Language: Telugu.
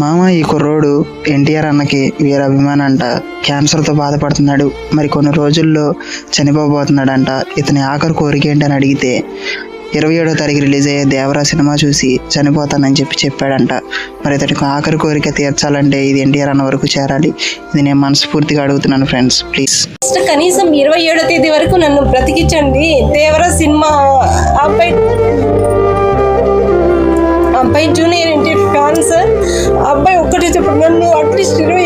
మామ ఈ కుర్రోడు ఎన్టీఆర్ అన్నకి వీర అభిమానం అంట క్యాన్సర్తో బాధపడుతున్నాడు. మరి కొన్ని రోజుల్లో చనిపోబోతున్నాడంట. ఇతని ఆఖరి కోరిక ఏంటని అడిగితే ఇరవై ఏడో తారీఖు రిలీజ్ అయ్యే దేవరా సినిమా చూసి చనిపోతానని చెప్పి చెప్పాడంట. మరి ఇతనికి ఆఖరి కోరిక తీర్చాలంటే ఇది ఎన్టీఆర్ అన్న వరకు చేరాలి. ఇది నేను మనస్ఫూర్తిగా అడుగుతున్నాను ఫ్రెండ్స్ ప్లీజ్ ఫస్ట్ కనీసం ఇరవై ఏడో తేదీ వరకు నన్ను బ్రతికించండి. దేవరా సినిమా అబ్బాయి అబ్బాయి జూనియర్ ఎన్టీ ఫ్యాన్ సార్ అబ్బాయి ఒక్కటే చెప్పాడు. నన్ను అట్లీస్ట్ ఇరవై